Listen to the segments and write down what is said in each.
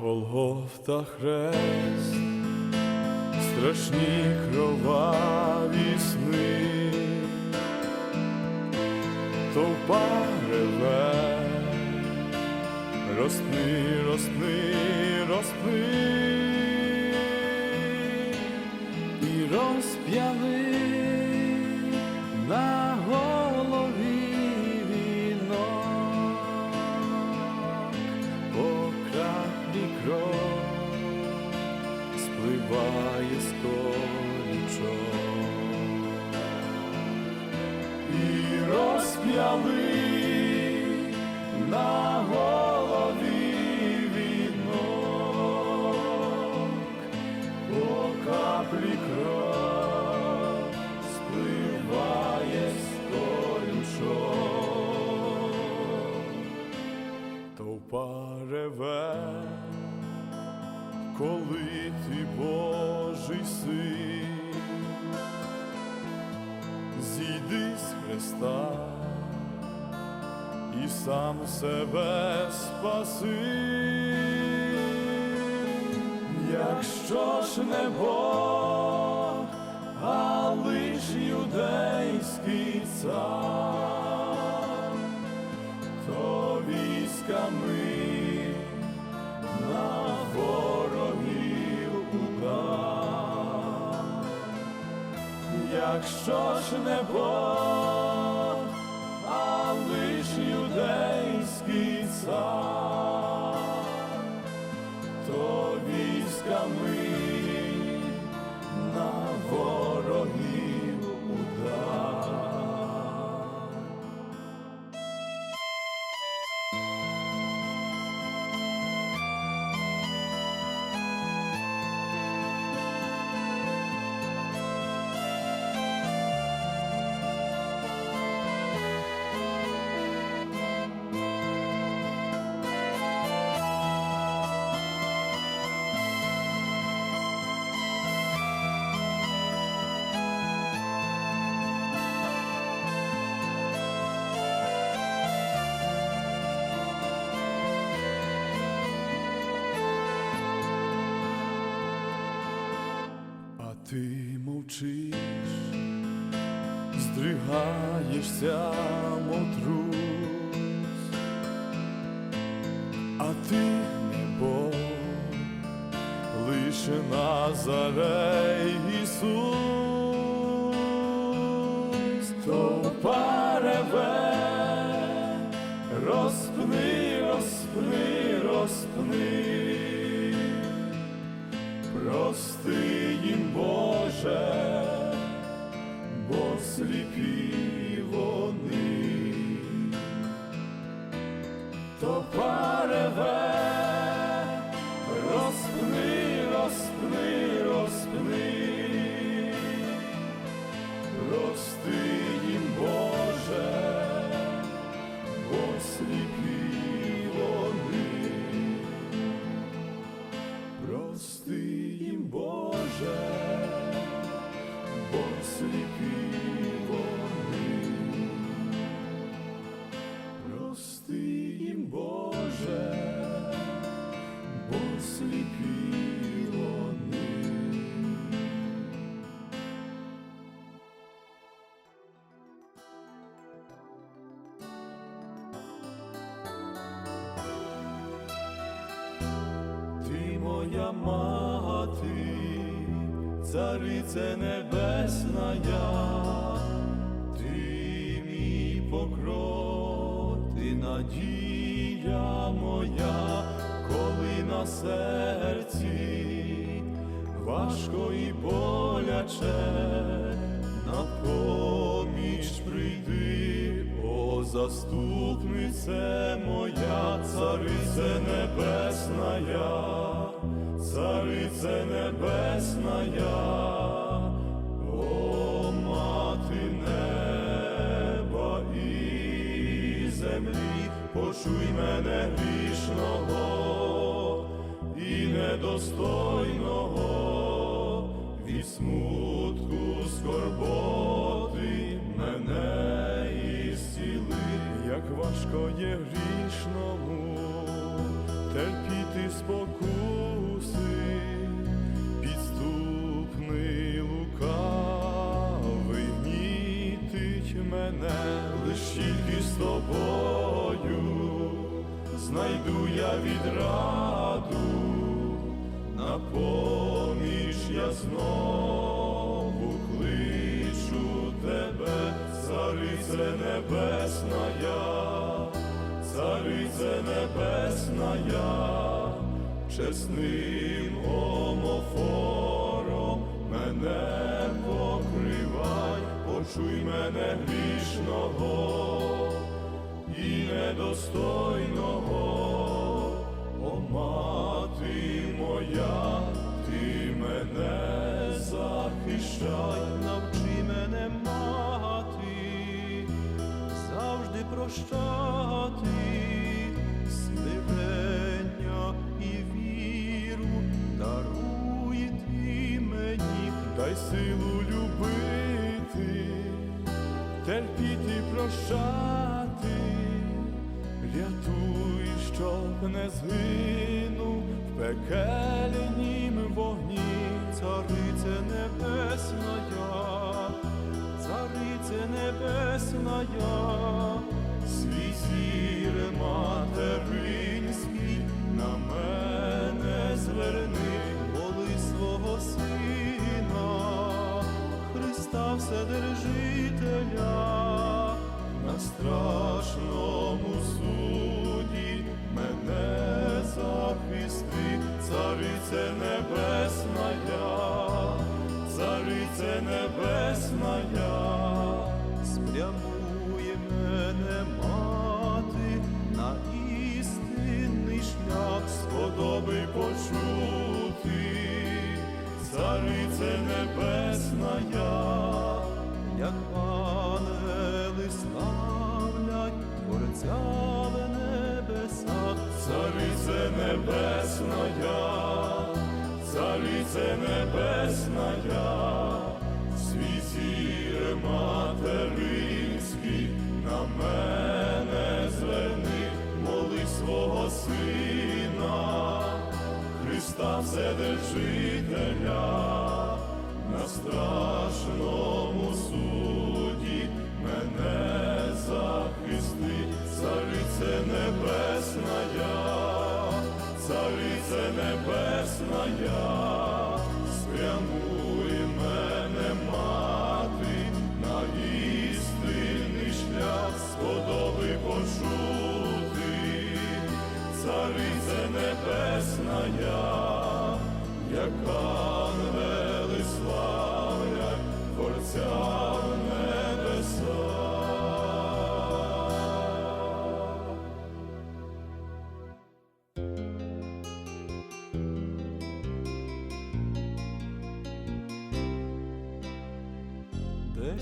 Голгофта хрест, страшні кроваві розпни, розпни, розпни і розп'яли на голові вінок по кров спливає з колючок і розп'яли на голові Товпа реве, коли ти Божий син, зійди з Христа і сам себе спаси, якщо ж не Бог, а лиш юдейський цар Якщо ж не Бог, а лиш юдейський цар, то військами ти мовчиш, здригаєшся, мотрус, а ти небо лише Назарей Ісус, то пареве, розпни, розпни, розпни, прости їм, Боже, бо моя мати, царице небесна, ти мій покров, ти надія моя, коли на серці важко і боляче, на поміч прийди, о заступнице моя, царице небесна, царице небесна, о мати і землі, почуй мене грішного і недостойного від смутку скорботи мене ісціли, як важко є грішному терпіти спокуси, мене, лиш тільки з тобою. Знайду я відраду, на поміч я знову кличу тебе, царице небесна я, царице небесна я, чесним недостойного, о мати моя, ти мене захищай, навчи мене мати, завжди прощати, смирення і віру. Даруй ти мені, дай силу любити терпіти, прощати, не згинув в пекельнім вогні, царице небесна, царице небесна, свій зір материнський на мене зверни, моли свого сина. Христа Вседержителя, на страшному захисти, царице небесна, царице небесна я, царице небесна я, свій зір материнський на мене зверни, моли свого сина. Христа Вседержителя, на страшному суді небесна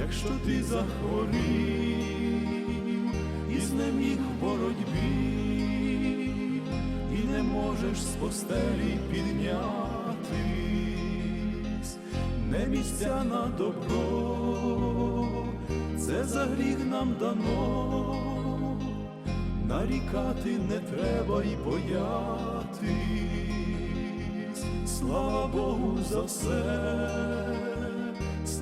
якщо ти захворів і знеміг в боротьбі, і не можеш з постелі піднятись, не місця на добро, це за гріх нам дано. Нарікати не треба й боятись, слава Богу за все,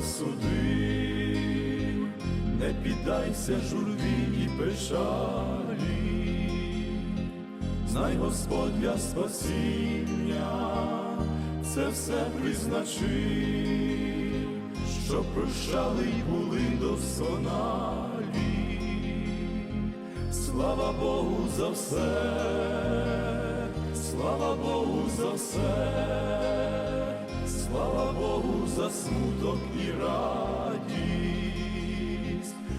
Засуди, не піддайся журбі і печалі, знай Господь для спасіння, це все призначив, щоб прощали й були досконалі. Слава Богу за все, слава Богу за все, за смуток і радість,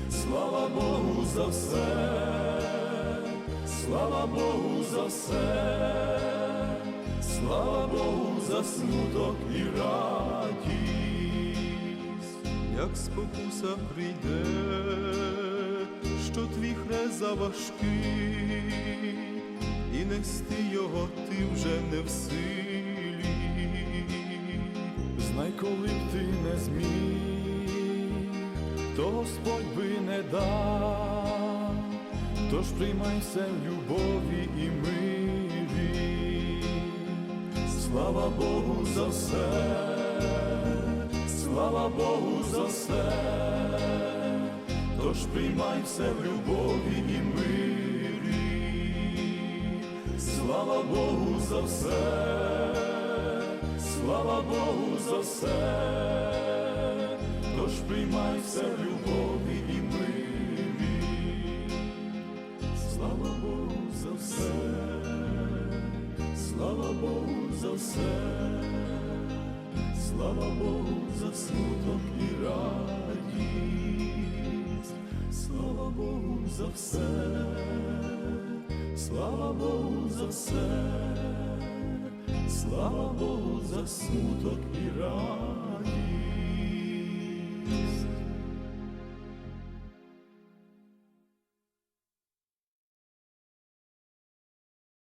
слава Богу за все, слава Богу за все, слава Богу за смуток і радість, як спокуса прийде що твій хрест заважкий, і нести його ти вже не в силі. Знай, коли б ти не зміг, то Господь би не дав, тож приймай все в любові і мирі. Слава Богу за все, слава Богу за все. Тож приймай все в любові і мирі, слава Богу за все, слава Богу за все, тож приймай все в любові і мирі, слава Богу за все, слава Богу за все, слава Богу за смуток і радість. Слава Богу за все, слава Богу за все, слава Богу за смуток і радість.